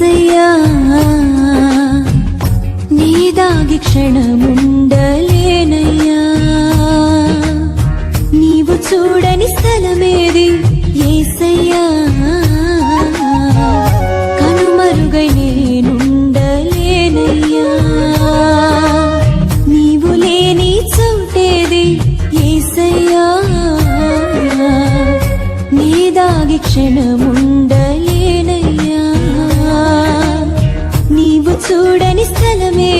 ఏసయ్యా నీదాగి క్షణముండలేనయ్యా. నీవు చూడని స్థలమేది? చూడని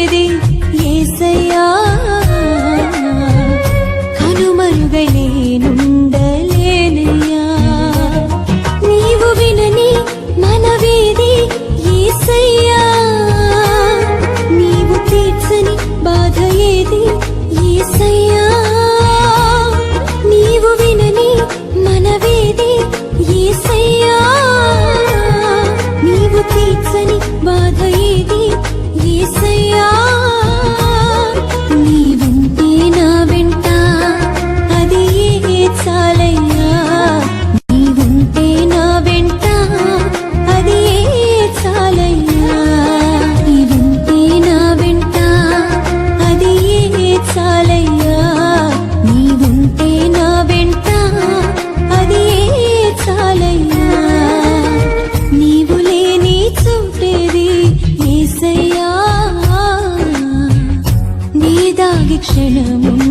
谁的梦？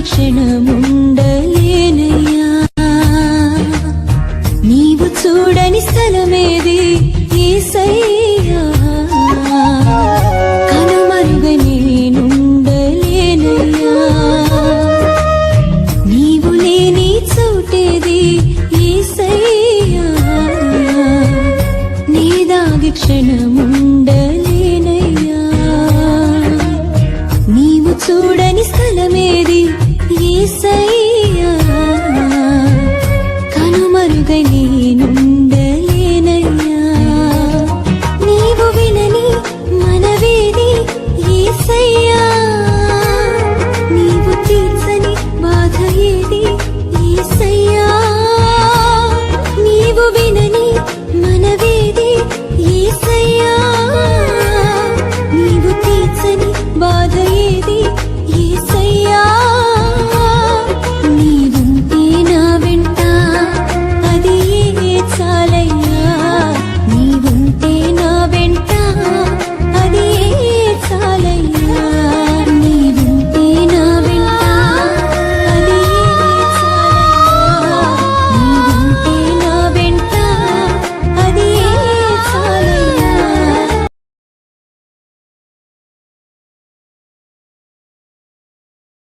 క్షణముండలేనయ్యా. నీవు చూడని స్థలమేది ఏసయ్యా. కనుమరుగ నేనుండలేనయ్యా. నీవు లేని చోటేది ఏసయ్యా. నీ క్షణముండలేనయ్యా. నీవు చూడని స్థలమేది ఏసయ్యా కనుమరుగ